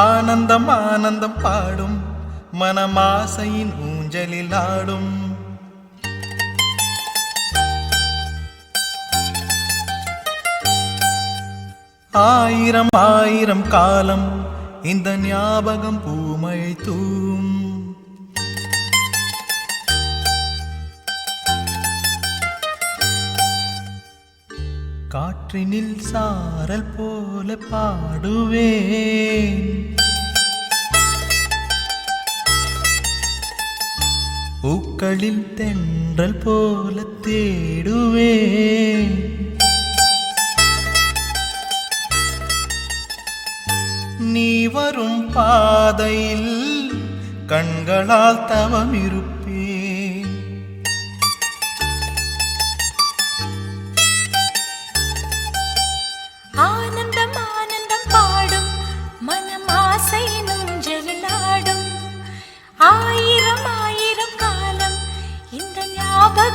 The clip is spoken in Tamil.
ஆனந்தம் ஆனந்தம் பாடும் மனமாசையின் ஊஞ்சலில் ஆடும். ஆயிரம் ஆயிரம் காலம் இந்த ஞாபகம் பூமழை தூம் காற்றினில் சாரல் போல பாடுவேன். பூக்களில் தென்றல் போல தேடுவேன் நீ வரும் பாதையில் கண்களால் தவம் இருப்பேன் Các